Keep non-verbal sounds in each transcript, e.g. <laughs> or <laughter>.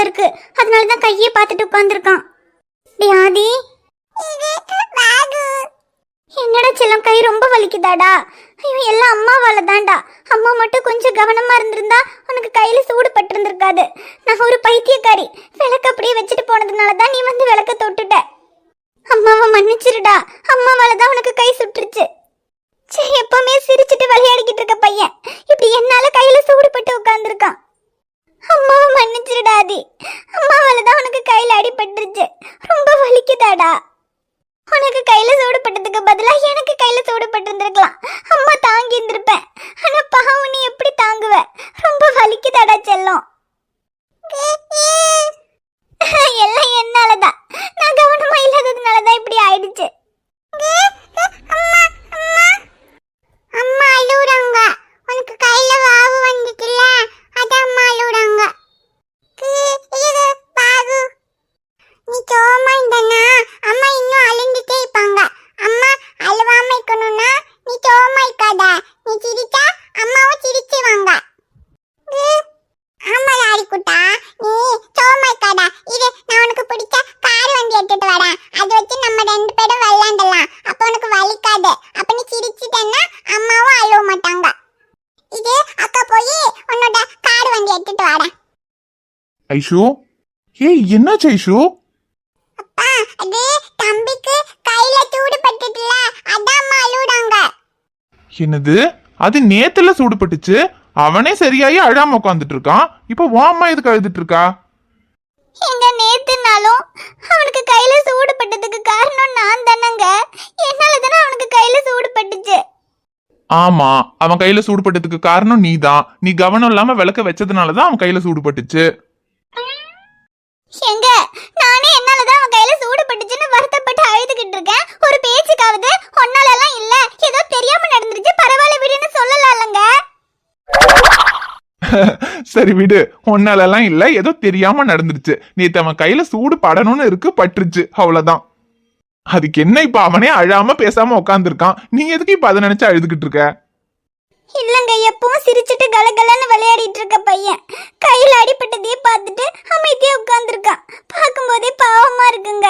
போல இருக்கு. அதனால தான் கையை பார்த்துட்டு உட்காந்துருக்கான் டேய் ஆதி. என்னடா செல்லம் கை ரொம்ப வலிக்குதாடா? ஐயோ எல்லாம் அம்மாவால தான்டா அம்மா மட்டும் கொஞ்சம் கவனமா இருந்திருந்தா உனக்கு கையில சூடு பட்டிருந்திருக்காது நான் ஒரு பைத்தியக்காரி. விளக்கு அப்படியே வச்சுட்டு போனதுனால தான் நீ வந்து விளக்க தொட்டுட்ட. அம்மாவை மன்னிச்சிருடா. அம்மாவால தான் உனக்கு கை சுட்டுருச்சு சரி எப்பவுமே சிரிச்சிட்டு விளையாடிக்கிட்டு இருக்க பையன். இப்படி என்னால கையில சூடு பட்டு உட்காந்துருக்கான் அம்மாவை மன்னிச்சிருடாதி அம்மாவால தான் உனக்கு கையில அடிபட்டுருச்சு. ரொம்ப வலிக்குதாடா. உனக்கு கையில சூடுபட்டதுக்கு பதிலா எனக்கு கையில சூடுபட்டிருந்திருக்கலாம். அம்மா தாங்கி இருந்திருப்பேன் ஆனா பாவம் நீ எப்படி தாங்குவ? ரொம்ப வலிக்குதாடா செல்லம். எல்லாம் என்னாலதான். நான் கவனமா இல்லாததுனாலதான் இப்படி ஆயிடுச்சு. அம்மா. அம்மா அழுவுறாங்க. உனக்கு கையில வாவு வந்துச்சுல்ல, அதான் அம்மா அழுவுறாங்க. கு, இது பாகு. நீ சோகமா இருந்தனா, அம்மா இன்னும் அழுந்துட்டே இருப்பாங்க. அம்மா அழுவாம இருக்கணும்னா, நீ சோகமா இருக்காத. நீ சிரிச்சா, அம்மாவும் சிரிச்சுவாங்க. கு, ஆமா லாரிக்குட்டா, நீ சோகமா இருக்காத. இரு, நான் உனக்கு பிடிச்ச கார் வண்டி எடுத்துட்டு வரேன். அது வச்சு நம்ம ரெண்டு பேரும் விளையாண்டலாம். அப்ப உனக்கு வலிக்காது. அப்ப நீ சிரிச்சிட்டேன்னா, அம்மாவும் அழுவ மாட்டாங்க. இது அக்கா போய் உன்னோட கார் வண்டி எடுத்துட்டு வரேன். ஐஷு ஏய் என்னாச்சு ஐஷு அப்பா, அது தம்பிக்கு கையில சூடு பட்டுட்டுல, அதான் அம்மா அழுவுறாங்க. என்னது? அது நேத்துல சூடுபட்டுச்சு? அவனே சரியாயி அழாம உட்காந்துட்டு இருக்கான் இப்போ உன் அம்மா எதுக்கு அழுதுட்டு இருக்கா எங்க நேத்துனாலும் அவனுக்கு கையில சூடுபட்டதுக்கு காரணம் நான் தானங்க. என்னால தானே அவனுக்கு கையில சூடுபட்டுச்சு. ஆமா அவன் கையில சூடுபட்டதுக்கு காரணம் நீதான். நீ கவனம் இல்லாம விளக்க வச்சதுனாலதான் அவன் கையில சூடுபட்டுச்சு. எங்க? நானே என்னாலதான் அவன் கையில சூடுபட்டுச்சுன்னு வருத்தப்பட்டு அழுதுகிட்டு இருக்கேன். ஒரு பேச்சுக்காவது ஒன்னாலலாம் இல்ல. ஏதோ தெரியாம நடந்துருச்சு. பரவாயில்ல விடுன்னு சொல்லலாம்லங்க. <laughs> சரி விடு. உன்னாலலாம் இல்ல. ஏதோ தெரியாம நடந்துருச்சு. நீ அவன் கையில சூடு படணும்னு இருக்கு பட்டுருச்சு. அவ்வளவுதான். அதுக்கு என்ன இப்ப அவனே அழாம பேசாம உட்காந்துருக்கான் நீ எதுக்கு இப்ப அதை நினைச்சு அழுதுகிட்டு இருக்க? இல்லைங்க எப்பவும் சிரிச்சிட்டு கலகலன்னு விளையாடிட்டு இருக்க பையன். கையில் அடிபட்டதையே பார்த்துட்டு அமைதியாக உட்காந்துருக்கான் பார்க்கும்போதே பாவமாக இருக்குங்க.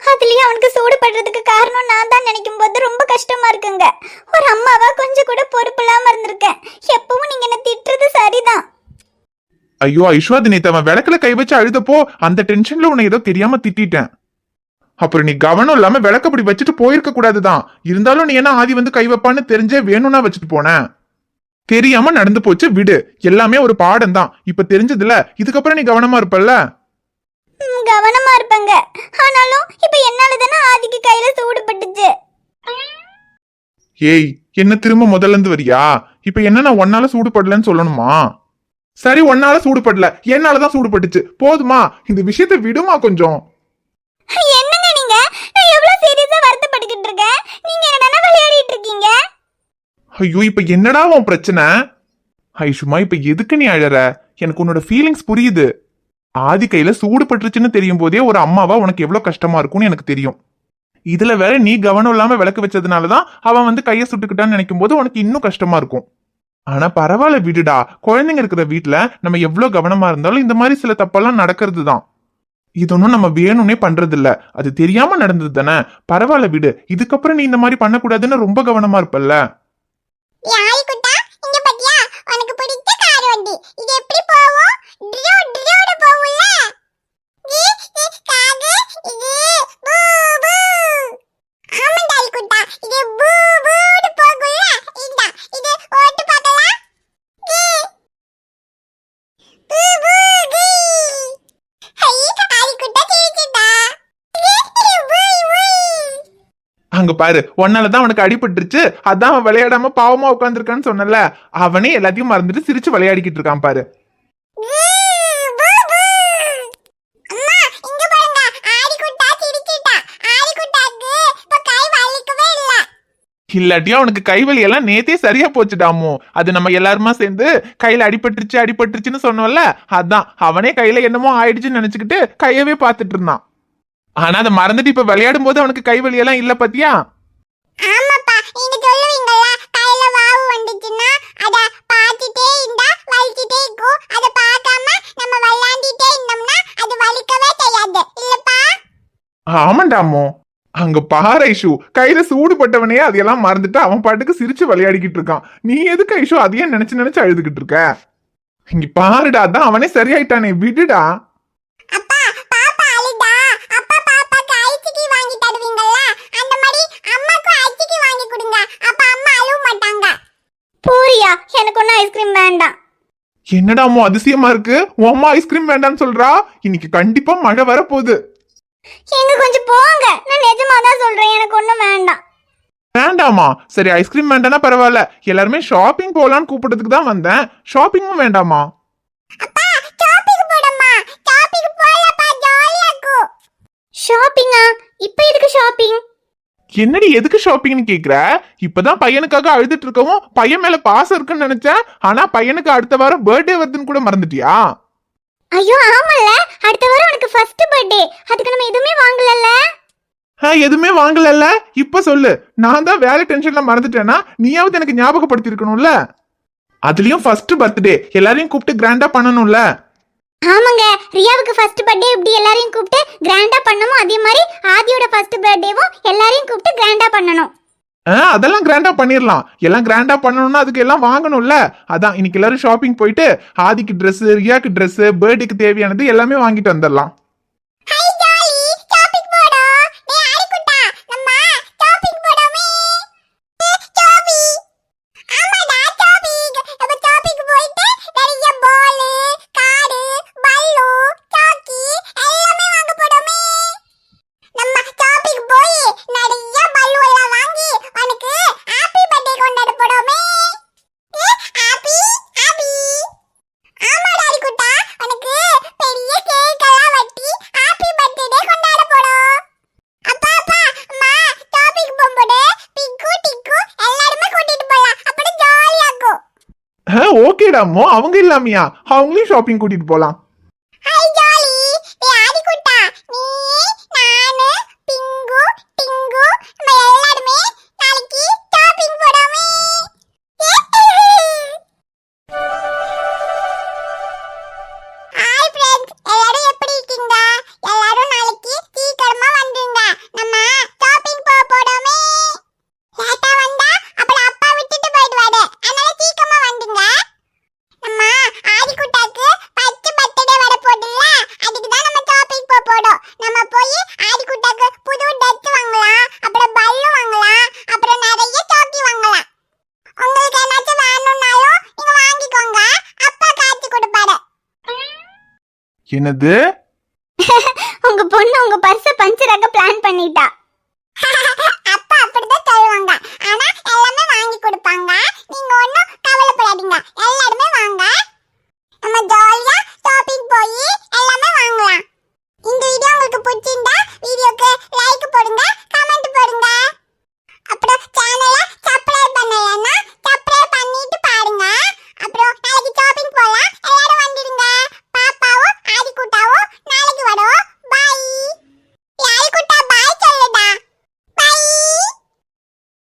அதுலேயும் அவனுக்கு சூடு படுறதுக்கு காரணம் நான் தான் நினைக்கும் போது ரொம்ப கஷ்டமாக இருக்குங்க. ஒரு அம்மாவா கொஞ்சம் கூட பொறுப்பு இல்லாமல் இருந்திருக்கேன். எப்பவும் நீங்க என்ன திட்டுறது சரிதான். ஐயோ ஐஸ்வாதி நேத்து அவன் விளக்குல கை வச்சு அழுதப்போ அந்த டென்ஷன்ல உன்னை ஏதோ தெரியாம திட்டிட்டேன். அப்புறம் நீ கவனம் இல்லாம விளக்கப்படி வச்சுட்டு போயிருக்க கூடாதுதான். இருந்தாலும் நீ என்ன ஆதி வந்து கை வைப்பான்னு தெரிஞ்சே வேணும்னா வச்சுட்டு போன? தெரியாம நடந்து போச்சு விடு. எல்லாமே ஒரு பாடம் தான் இப்ப தெரிஞ்சதுல இதுக்கப்புறம் நீ கவனமா இருப்பல்ல? கவனமா இருப்பேங்க. ஆனாலும் இப்ப என்னால தானே ஆதிக்கு கையில சூடு பட்டுச்சு ஏய் என்ன திரும்ப முதல்ல இருந்து வரியா? இப்ப என்ன நான் ஒன்னால சூடு படலன்னு சொல்லணுமா? சரி ஒன்னால சூடு படல என்னாலதான் சூடு பட்டுச்சு போதுமா இந்த விஷயத்த விடுமா கொஞ்சம். என்னன்னா இருக்கீங்க ஐயோ இப்ப என்னடா உன் பிரச்சனை? சும்மா இப்ப எதுக்கு நீ அழற? எனக்கு உன்னோட ஃபீலிங்ஸ் புரியுது. ஆதி கையில சூடு பட்டுருச்சுன்னு தெரியும் போதே ஒரு அம்மாவா உனக்கு எவ்வளவு கஷ்டமா இருக்கும்னு எனக்கு தெரியும். இதுல வேற நீ கவனம் இல்லாம விளக்கு வச்சதுனாலதான் அவன் வந்து கைய சுட்டுக்கிட்டான்னு நினைக்கும் போது உனக்கு இன்னும் கஷ்டமா இருக்கும். ஆனா பரவாயில்ல விடுடா. குழந்தைங்க இருக்கிற வீட்டுல நம்ம எவ்வளவு கவனமா இருந்தாலும் இந்த மாதிரி சில தப்பெல்லாம் நடக்கிறது தான் இது ஒன்றும் நம்ம வேணும்னே பண்றது இல்ல அது தெரியாம நடந்தது தானே? பரவாயில்ல விடு. இதுக்கப்புறம் நீ இந்த மாதிரி பண்ணக்கூடாதுன்னு ரொம்ப கவனமா இருப்பல்ல. அங்க பாரு உன்னாலதான் அவனுக்கு அடிபட்டுருச்சு. அதான் அவன் விளையாடாம பாவமா உட்காந்துருக்கான்னு சொன்னல அவனே எல்லாத்தையும் மறந்துட்டு சிரிச்சு விளையாடிக்கிட்டு இருக்கான் பாரு. அம்மா இங்க பாருங்க. ஆரிக்குட்டா சிரிச்சிட்டா. ஆரிக்குட்டாக்கு இப்ப கை வலிக்கவே இல்ல. இல்லாட்டி அவனுக்கு கைவலி எல்லாம் நேத்தே சரியா போச்சுடாமோ. அது நம்ம எல்லாருமா சேர்ந்து கையில அடிபட்டுருச்சு அடிபட்டுருச்சுன்னு சொன்னோம்ல அதான். அவனே கையில என்னமோ ஆயிடுச்சுன்னு நினைச்சுக்கிட்டு கையவே பார்த்துட்டு இருந்தான். ஆனா அதை மறந்துட்டு இப்ப விளையாடும் போது அவனுக்கு கைவலி எல்லாம் இல்ல பாத்தியா? ஆமாப்பா நீங்க சொல்லுவீங்கல்ல கையில வாவு வந்துச்சுன்னா அத பார்த்துட்டே இருந்தா வலிச்சுட்டே இருக்கும். அத பார்க்காம நம்ம விளையாண்டிட்டே இருந்தோம்னா அது வலிக்கவே செய்யாது. இல்லப்பா? ஆமாண்டாமோ அங்க பாரு ஐஷு. கையில சூடு பட்டவனே அதையெல்லாம் மறந்துட்டு அவன் பாட்டுக்கு சிரிச்சு விளையாடிக்கிட்டு இருக்கான். நீ எதுக்கு ஐஷு அதையே நினைச்சு நினைச்சு அழுதுகிட்டு இருக்க? இங்க பாருடா அதான் அவனே சரியாயிட்டானே. விடுடா. எனக்கு ஒன்றும் ஐஸ்கிரீம் வேண்டாம். என்னடாமோ அதிசயமா இருக்கு? உன் அம்மா ஐஸ்கிரீம் வேண்டாம்னு சொல்றா? இன்னைக்கு கண்டிப்பா மழை வரப்போகுது. எங்க கொஞ்சம் போங்க. நான் நிஜமா தான் சொல்றேன் எனக்கு ஒன்றும் வேண்டாம். வேண்டாமா சரி ஐஸ்கிரீம் வேண்டாம்னா பரவாயில்ல. எல்லாருமே ஷாப்பிங் போலான்னு கூப்பிட்டதுக்கு தான் வந்தேன். ஷாப்பிங்கும் வேண்டாமா ஷாப்பிங்கா இப்போ எதுக்கு ஷாப்பிங் என்னடி எதுக்கு ஷாப்பிங்னு கேக்குற? இப்பதான் பையனுக்காக அழுதுட்டு இருக்கவும் பையன் மேல பாசம் இருக்குன்னு நினைச்சேன். ஆனா பையனுக்கு அடுத்த வாரம் பர்த்டே வருதுன்னு கூட மறந்துட்டியா? ஐயோ ஆமால அடுத்த வாரம் உனக்கு ஃபர்ஸ்ட் பர்த்டே அதுக்கு நம்ம எதுவுமே வாங்கலல்ல? ஆ, எதுவுமே வாங்கலல்ல. இப்ப சொல்லு. நான் தான் வேலை டென்ஷன்ல மறந்துட்டேன்னா நீயாவது எனக்கு ஞாபகப்படுத்தி இருக்கணும்ல அதுலயும் ஃபர்ஸ்ட் பர்த்டே எல்லாரையும் கூப்பிட்டு கிராண்டா பண்ணணும்ல? ஆமாங்க ரியாவுக்கு ஃபர்ஸ்ட் பர்த்டே இப்படி எல்லாரையும் கூப்பிட்டு கிராண்டா பண்ணணும். அதே மாதிரி ஆதியோட ஃபர்ஸ்ட் பர்த்டேவும் எல்லாரையும் கூப்பிட்டு கிராண்டா பண்ணணும். ஆ, அதெல்லாம் கிராண்டா பண்ணிடலாம் எல்லாம் கிராண்டா பண்ணணும்னா அதுக்கு எல்லாம் வாங்கணும்ல. அதான் இன்னைக்கு எல்லாரும் ஷாப்பிங் போயிட்டு ஆதிக்கு ட்ரெஸ் ரியாக்கு ட்ரெஸ் பர்த்டேக்கு தேவையானது எல்லாமே வாங்கிட்டு வந்துடலாம் ஹை ஜாலி டாபிக் போடும் டேய் ஆரிக்குட்டா நம்ம டாபிக் போடுமே டாபி ஆமாடா டாபிக் நம்ம டாபிக் போயிட்டு நிறைய பால் காடு பல்லு சாக்கி எல்லாமே வாங்க போடுமே நம்ம டாபிக் போய் நிறைய பல்லு எல்லாம் வாங்கி உனக்கு ஹாப்பி பர்த்டே கொண்டாட போடுமே ஹாப்பி ஹாப்பி ஆமாடா அரிக்குட்டா உனக்கு பெரிய கேக் எல்லாம் வெட்டி ஹாப்பி பர்த்டே கொண்டாட போறோம் அப்பா அப்பா அம்மா டாபிக் போம்போது பிக்கு டிக்கு எல்லாருமே கூட்டிட்டு போலாம் அப்படி ஜாலியா இருக்கும் ஆ, ஓகேடாமோ அவங்க இல்லாமையா? அவங்களையும் ஷாப்பிங் கூட்டிட்டு போலாம். என்னது? <laughs> உங்க பொண்ணு உங்க பர்ஸ பஞ்சராக்க பிளான் பண்ணிட்டா.